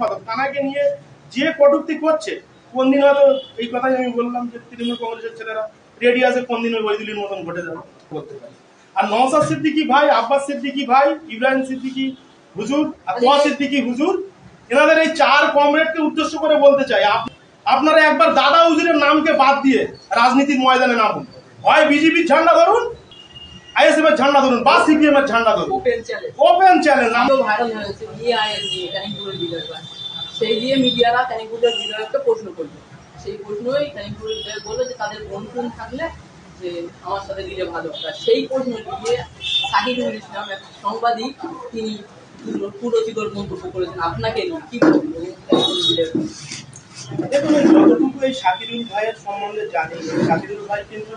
সম্পাদক তানাকে নিয়ে যে কটূক্তি করছে কোন দিন হয়তো এই কথাই আমি বললাম যে তৃণমূল কংগ্রেসের ছেলেরা, রেডি আছে কোন দিন ওই বৈদিলির মতন ঘটে যাবে, করতে পারে। আর নওসাদ সিদ্দিকি ভাই, আব্বাস সিদ্দিকি ভাই, ইব্রাহিম সিদ্দিকি হুজুর, আর তোয়া সিদ্দিকি হুজুর, এনাদের এই চার কমরেডকে উদ্দেশ্য করে বলতে চাই। আপ- আপনারা একবার দাদা হুজুরের নামকে বাদ দিয়ে রাজনীতির ময়দানে নামুন। হয় বিজেপির ঝান্ডা ধরুন আইএসএফ এর ঝান্ডা ধরুন বা সিপিএম এর ঝান্ডা ধরুন। ওপেন চ্যানেল নাম ভাইরাল হয়েছে নিয়ে সেই দিয়ে মিডিয়ারা ক্যানিংপুরের বিধায়ককে প্রশ্ন করল সেই প্রশ্নই ক্যানিংপুরের বিধায়ক বলল যে তাদের বোন টোন থাকলে যে আমার সাথে দিলে ভালো তা সেই প্রশ্ন দিয়ে সাহিদুল ইসলাম এক সাংবাদিক তিনি পুরোচিতর মন্তব্য করেছেন। আপনাকে নিয়ে কি বলবেন? দেখুন এই যতটুকু এই শাকিরুল ভাইয়ের সম্বন্ধে জানি শাকিরুল ভাই কিন্তু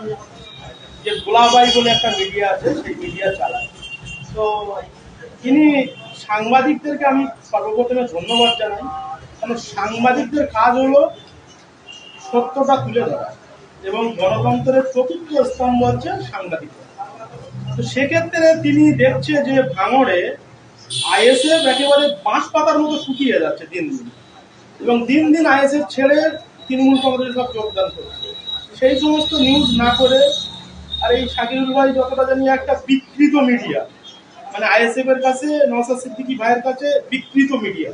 যে গোলাবাই বলে একটা মিডিয়া আছে, সেই মিডিয়া চালায়। তো তিনি সাংবাদিকদেরকে আমি সর্বপ্রথমে ধন্যবাদ জানাই। কারণ সাংবাদিকদের কাজ হলো সত্যটা তুলে ধরা এবং গণতন্ত্রের চতুর্থ স্তম্ভ হচ্ছে সাংবাদিকতা তো সেক্ষেত্রে তিনি দেখছে যে ভাঙড়ে আইএসএফ একেবারে বাঁশ পাতার মতো শুকিয়ে যাচ্ছে দিন দিন। এবং দিন দিন আইএসএফ ছেড়ে তৃণমূল কংগ্রেসে সব যোগদান করছে। সেই সমস্ত নিউজ না করে আর এই শাকিরুল ভাই যতটা জানি একটা বিকৃত মিডিয়া মানে আইএসএফ এর কাছে নওসাদ সিদ্দিকী ভাইয়ের কাছে বিকৃত মিডিয়া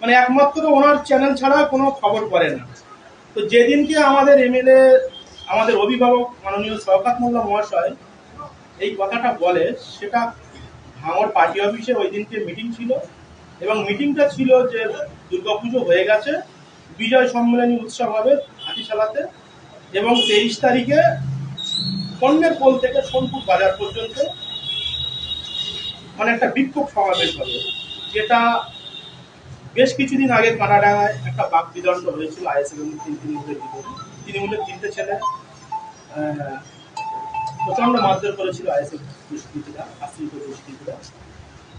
মানে একমাত্র ওনার চ্যানেল ছাড়া কোনো খবর করে না। তো যেদিনকে আমাদের এমএলএ, আমাদের অভিভাবক মাননীয় শওকাত মোল্লা মহাশয় এই কথাটা বলে, সেটা আমার পার্টি অফিসে ওই দিনকে মিটিং ছিল এবং মিটিংটা ছিল যে দুর্গাপুজো হয়ে গেছে, বিজয় সম্মেলনী উৎসব হবে হাতিশালাতে এবং তেইশ তারিখে পণ্যের পোল থেকে সোনপুর বাজার পর্যন্ত মানে একটা বিক্ষোভ সমাবেশ হবে যেটা বেশ কিছুদিন আগে কানাডায় একটা বাক বিদণ্ড হয়েছিল আইএসএল তিন তৃণমূলের ভিতরে তৃণমূলের তিনটে ছেলে প্রচণ্ড মারধর করেছিল আইএসএল দুষ্কৃতীরা, আশ্রিত দুষ্কৃতীরা।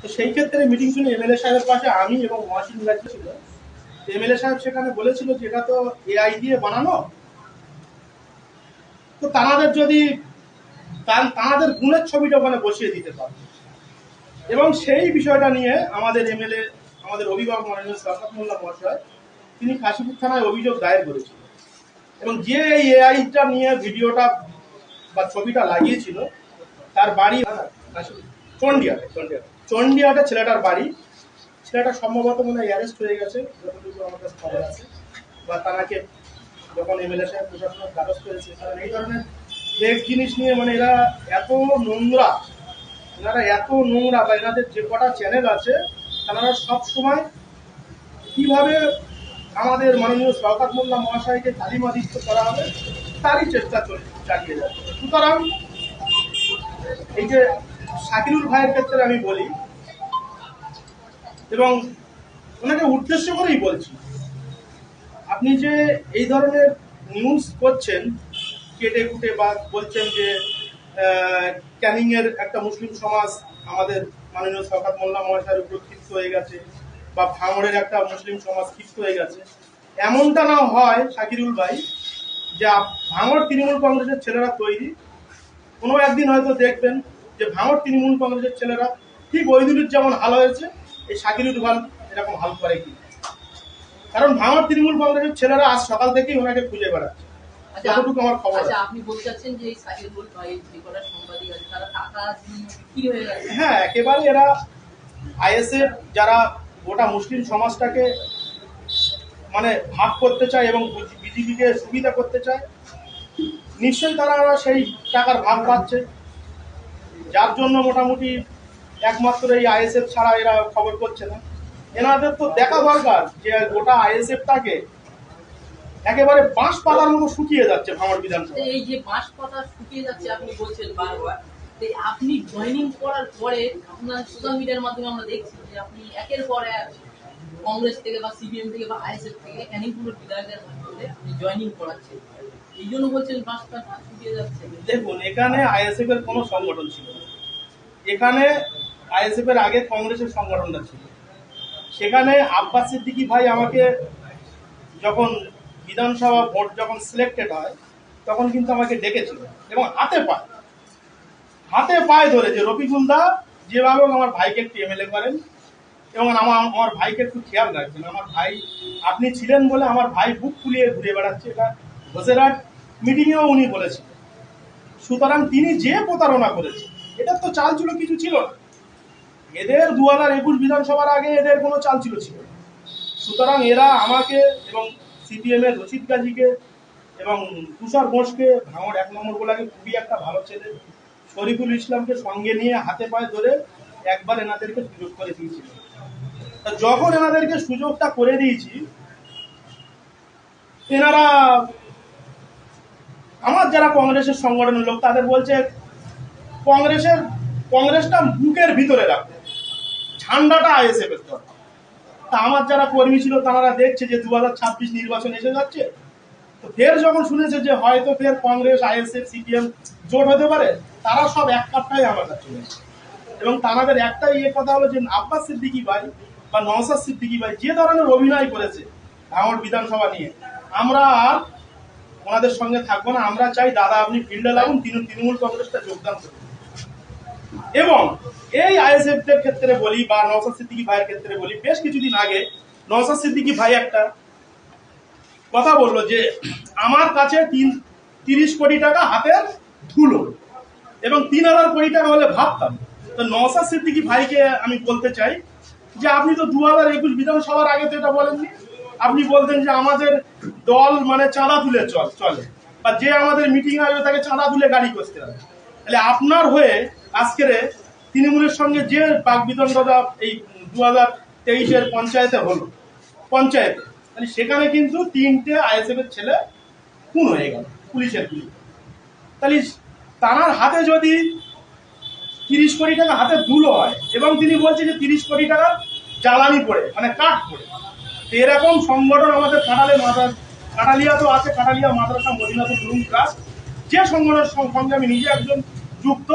তো সেই ক্ষেত্রে মিটিং শুনে এমএলএ সাহেবের পাশে আমি এবং মহাসিন গাছ ছিল। এমএলএ সাহেব সেখানে বলেছিল যে এটা তো এআই দিয়ে বানানো। তো তানাদের যদি তান- তানাদের গুণের ছবিটা ওখানে বসিয়ে দিতে পারবে। এবং সেই বিষয়টা নিয়ে আমাদের এমএলএ, আমাদের অভিভাবক মাননীয় শওকত মোল্লা মহাশয়, তিনি কাশীপুর থানায় অভিযোগ দায়ের করেছিলেন। এবং যে এই এআইটা নিয়ে ভিডিওটা বা ছবিটা লাগিয়েছিল, তার বাড়ি চন্ডিয়াটে চন্ডিয়াটে চন্ডিয়াটে ছেলেটার বাড়ি। ছেলেটা সম্ভবত মনে হয় অ্যারেস্ট হয়ে গেছে, যতটুকু আমার কাছে খবর আছে। বা তারাকে যখন এমএলএ সাহেব প্রশাসনের দ্বারস্থ হয়েছে কারণ এই ধরনের ফেক জিনিস নিয়ে মানে এরা এত নোংরা, এনারা এত নোংরা বা এনাদের যে কটা চ্যানেল আছে, তারা সব সময় কীভাবে আমাদের মাননীয় শওকাত মোল্লা মহাশয়কে তালিমাদিষ্ট করা হবে, তারই চেষ্টা চল- চালিয়ে যাচ্ছে সুতরাং এই যে শাকিরুল ভাইয়ের ক্ষেত্রে আমি বলি, এবং ওনাকে উদ্দেশ্য করেই বলছি, আপনি যে এই ধরনের নিউজ করছেন কেটে কুটে বা বলছেন যে ক্যানিং এর একটা মুসলিম সমাজ আমাদের মাননীয় শওকাত মোল্লা মহাশয়ের উপর ক্ষিপ্ত হয়ে গেছে বা ভাঙড়ের একটা মুসলিম সমাজ ক্ষিপ্ত হয়ে গেছে। এমনটা না হয়, শাকিরুল ভাই, যে ভাঙড় তৃণমূল কংগ্রেসের ছেলেরা তৈরি। কোনো একদিন হয়তো দেখবেন যে ভাঙড় তৃণমূল কংগ্রেসের ছেলেরা ঠিক ওইদুলির যেমন হাল হয়েছে, এই শাকিরুল ভালো এরকম হাল করে কি? কারণ ভাঙড় তৃণমূল কংগ্রেসের ছেলেরা আজ সকাল থেকেই ওনাকে খুঁজে বেড়াচ্ছে। যতটুকু আমার খবর আচ্ছা। আপনি বলতে চাচ্ছেন যে এই সাহিদুল ভাই যে কটা সাংবাদিক আছে তারা টাকা দিয়ে হয়ে গেছে? হ্যাঁ একেবারে এরা আইএসএফ যারা গোটা মুসলিম সমাজটাকে মানে ভাগ করতে চায় এবং বিজেপিকে সুবিধা করতে চায় নিশ্চয়ই তারা সেই টাকার ভাগ পাচ্ছে। যার জন্য মোটামুটি একমাত্র এই আইএসএফ ছাড়া এরা খবর করছে না। এনাদের তো দেখা দরকার যে গোটা আইএসএফটাকে একেবারে বাঁশ পাতার মতো শুকিয়ে যাচ্ছে ভাঙড় বিধানসভা। এই যে বাঁশ পাতা শুকিয়ে যাচ্ছে আপনি বলছেন বারবার আপনি জয়েনিং করার পরে আপনার সোশ্যাল মিডিয়ার মাধ্যমে আমরা দেখছি যে আপনি একের পর এক কংগ্রেস থেকে বা সিপিএম থেকে বা আইএসএফ থেকে ক্যানিংপুরের বিধায়কের মাধ্যমে আপনি জয়েনিং করাচ্ছেন। এই জন্য বলছেন বাঁশ পাতা শুকিয়ে যাচ্ছে। দেখুন এখানে আইএসএফ এর কোনো সংগঠন ছিল না। এখানে আইএসএফ এর আগে কংগ্রেসের সংগঠনটা ছিল। সেখানে আব্বাস সিদ্দিকী ভাই আমাকে যখন বিধানসভা ভোট যখন সিলেক্টেড হয়, তখন কিন্তু আমাকে ডেকেছিল এবং হাতে পায়, হাতে পায়ে ধরে যে রফিকুল দা যেভাবে আমার ভাইকে একটু এমএলএ করেন এবং আমার আমার ভাইকে একটু খেয়াল রাখবেন আমার ভাই, আপনি ছিলেন বলে আমার ভাই বুক ফুলিয়ে ঘুরে বেড়াচ্ছে। এটা ঘোষেরহাট মিটিংয়েও উনি বলেছিলেন সুতরাং তিনি যে প্রতারণা করেছে এটার তো চাল ছিল কিছু ছিল না। এদের দু হাজার একুশ বিধানসভার আগে এদের কোনো চাল ছিল ছিল না। সুতরাং এরা আমাকে এবং সিপিএম এর রশিদ গাজীকে এবং তুষার ঘোষকে, ভাঙড় এক নম্বর গোলাকে খুবই একটা ভালো ছেলে। শরীফুল ইসলামকে সঙ্গে নিয়ে হাতে পায়ে ধরে একবার এনাদেরকে সুযোগ করে দিয়েছিল। যখন এনাদেরকে সুযোগটা করে দিয়েছি, এনারা আমার যারা কংগ্রেসের সংগঠনের লোক, তাদের বলছে, কংগ্রেসের, কংগ্রেসটা বুকের ভিতরে রাখবে ঝান্ডাটা আইএসএফ এর দরকার। তা আমার যারা কর্মী ছিল তারা দেখছে যে দু হাজার ছাব্বিশ নির্বাচন এসে যাচ্ছে। তো ফের যখন শুনেছে যে হয়তো ফের কংগ্রেস, আইএসএফ, সিপিএম জোট হতে পারে, তারা সব এক কাপটাই আমার কাছে এবং তাদের একটাই ইয়ে কথা হলো যে আব্বাস সিদ্দিকি ভাই বা নওসাদ সিদ্দিকি ভাই যে ধরনের অভিনয় করেছে ভাঙড় বিধানসভা নিয়ে, আমরা আর ওনাদের সঙ্গে থাকব না। আমরা চাই দাদা আপনি ফিল্ডে লাগুন, তিনি তৃণমূল কংগ্রেসটা যোগদান করুন। এবং এই আইএসএফ এর ক্ষেত্রে বলি বা নওসাদ সিদ্দিকী ভাইয়ের ক্ষেত্রে বলি, বেশ কিছুদিন আগে নওসাদ সিদ্দিকি ভাই একটা কথা বলল যে, আমার কাছে তিন, তিরিশ কোটি টাকা হাতের ধুলো এবং তিন হাজার কোটি টাকা হলে ভাবতাম তো নওসাদ সিদ্দিকী ভাইকে আমি বলতে চাই যে, আপনি তো দু হাজার একুশ বিধানসভার আগে তো এটা বলেননি। আপনি বলতেন যে, আমাদের দল মানে চাঁদা তুলে চল, চলে বা যে আমাদের মিটিং আসবে তাকে চাঁদা তুলে গাড়ি করতে হবে। তাহলে আপনার হয়ে আজকের তৃণমূলের সঙ্গে যে বাক এই দু হাজার তেইশের পঞ্চায়েতে হলো, পঞ্চায়েতে তাহলে সেখানে কিন্তু তিনটে আইএসএফ এর ছেলে খুন হয়ে গেল, পুলিশের গুলি। তাহলে তার হাতে যদি তিরিশ কোটি টাকা হাতে ধুলো হয় এবং তিনি বলছে যে তিরিশ কোটি টাকা জ্বালানি পড়ে মানে কাঠ পড়ে এরকম সংগঠন আমাদের কাটালে মাদ্রাস কাটালিয়া তো আছে কাটালিয়া মাদ্রাসা ট্রাস্ট যে সংগঠনের সঙ্গে আমি নিজে একজন যুক্ত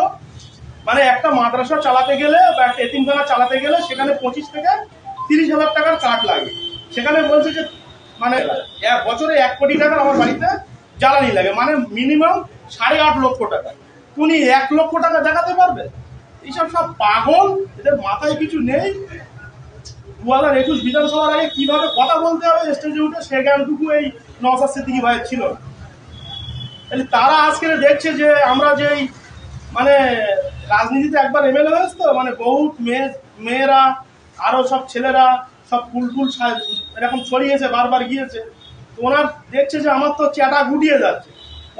মানে একটা মাদ্রাসা চালাতে গেলে বা একটা এতিমখানা চালাতে গেলে সেখানে পঁচিশ থেকে তিরিশ হাজার টাকার কাঠ লাগে। সেখানে বলছে যে মানে এক বছরে এক কোটি টাকার আমার বাড়িতে জ্বালানি লাগে। মানে মিনিমাম সাড়ে আট লক্ষ টাকা। উনি এক লক্ষ টাকা দেখাতে পারবে? এইসব সব পাগল? এদের মাথায় কিছু নেই? দু হাজার একুশ বিধানসভার আগে কীভাবে কথা বলতে হবে স্টেজে উঠে, সে জ্ঞানটুকু এই নওসাদ সিদ্দিকি ভাইয়ের ছিল তাহলে তারা আজকে দেখছে যে আমরা যেই মানে রাজনীতিতে একবার এমএলএ হয়েছে তো? মানে বহু মেয়ে, মেয়েরা, আরও সব ছেলেরা, সব ফুলটুল এরকম ছড়িয়েছে, বারবার গিয়েছে। তো ওনার দেখছে যে আমার তো চ্যাটা গুটিয়ে যাচ্ছে।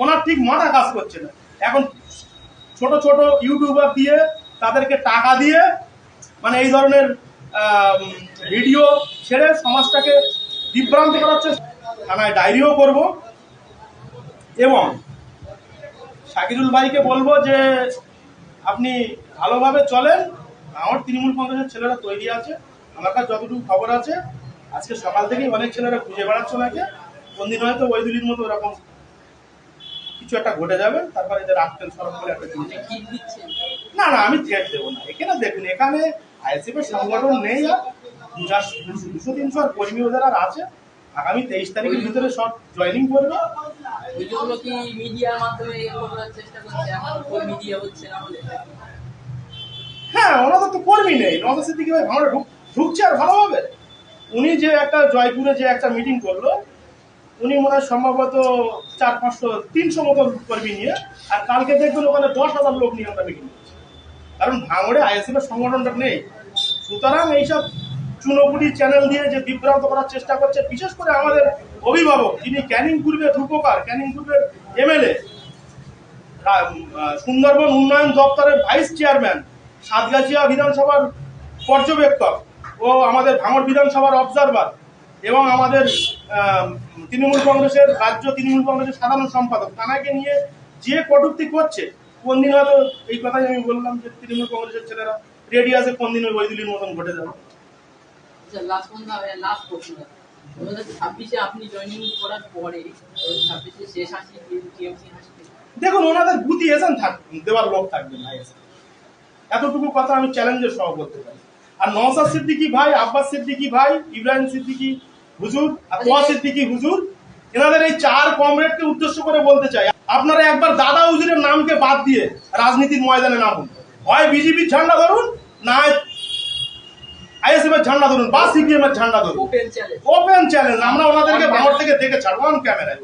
ওনার ঠিক মাথা কাজ করছে না। এখন ছোট ছোট ইউটিউবার দিয়ে তাদেরকে টাকা দিয়ে মানে এই ধরনের ভিডিও ছেড়ে সমাজটাকে বিভ্রান্ত করার চেষ্টা থানায় ডায়েরিও করব। এবং শাকিরুল ভাইকে বলব যে আপনি ভালোভাবে চলেন। আমার তৃণমূল কংগ্রেসের ছেলেরা তৈরি আছে। আমার কাছে যতটুকু খবর আছে আজকে সকাল থেকেই অনেক ছেলেরা খুঁজে বেড়াচ্ছে ওনাকে। কোনদিন হয়তো ওইদুলির মতো ওরকম কিছু একটা ঘটে যাবে। তারপরে এদের আটকেল সরব করে একটা জিনিস না না আমি থ্রেট দেবো না। এখানে দেখুন এখানে আইএসএফ এর সংগঠন নেই আর দুশো তিনশো কর্মী ওদের আর আছে। আগামী তেইশ তারিখের ভিতরে সব জয়েনিং করবে জন্য কি মিডিয়ার মাধ্যমে করার চেষ্টা করছে এখন মিডিয়া হচ্ছে না বলে? হ্যাঁ ওনাদের তো কর্মী নেই। নজর সিদ্দিকি ভাই ভালো ঢুক- ঢুকছে আর ভালোভাবে উনি যে একটা জয়পুরে যে একটা মিটিং করল উনি মনে হয় সম্ভবত চার পাঁচশো তিনশো মতো কর্মী নিয়ে আর কালকে দেখবেন ওখানে দশ হাজার লোক নিয়ে আমরা মিটিং করছি। কারণ ভাঙড়ে আইএসএফ এর সংগঠনটা নেই। সুতরাং এইসব চুনোপুটি চ্যানেল দিয়ে যে বিভ্রান্ত করার চেষ্টা করছে, বিশেষ করে আমাদের অভিভাবক, যিনি ক্যানিং পূর্বের রূপকার ক্যানিং পূর্বের এমএলএ সুন্দরবন উন্নয়ন দপ্তরের ভাইস চেয়ারম্যান সাতগাছিয়া বিধানসভার পর্যবেক্ষক ও আমাদের ভাঙড় বিধানসভার অবজারভার এবং আমাদের তৃণমূল কংগ্রেসের রাজ্য তৃণমূল কংগ্রেসের সাধারণ সম্পাদক। তানাকে নিয়ে যে কটূক্তি করছে, কোন দিন হয়তো এই কথাই আমি বললাম যে তৃণমূল কংগ্রেসের ছেলেরা রেডি আছে, কোন দিন ওই ওইদিলির মতন ঘটে যাবে। লাস্ট পর্যন্ত লাস্ট প্রশ্ন দু হাজার ছাব্বিশে আপনি জয়েনিং করার পরে ছাব্বিশে শেষ হাসি টিএমসি হাসি দেখুন ওনাদের বুদ্ধি এজেন্ট দেওয়ার লোক থাকবে না এতটুকু কথা আমি চ্যালেঞ্জের সহ বলতে পারি। আর নওসাদ সিদ্দিকি ভাই আব্বাস সিদ্দিকি ভাই ইব্রাহিম সিদ্দিকি হুজুর আর তোয়া সিদ্দিকি হুজুর এনাদের এই চার কমরেডকে উদ্দেশ্য করে বলতে চাই। আপনারা একবার দাদা হুজুরের নামকে বাদ দিয়ে রাজনীতির ময়দানে নামুন। হয় বিজেপির ঝান্ডা ধরুন না আইএসএফ এর ঝান্ডা ধরুন বা সিপিএম এর ঝান্ডা ধরুন। ওপেন চ্যালেঞ্জ আমরা ওনাদেরকে বাংলার থেকে দেখে ছাড়বো ক্যামেরায়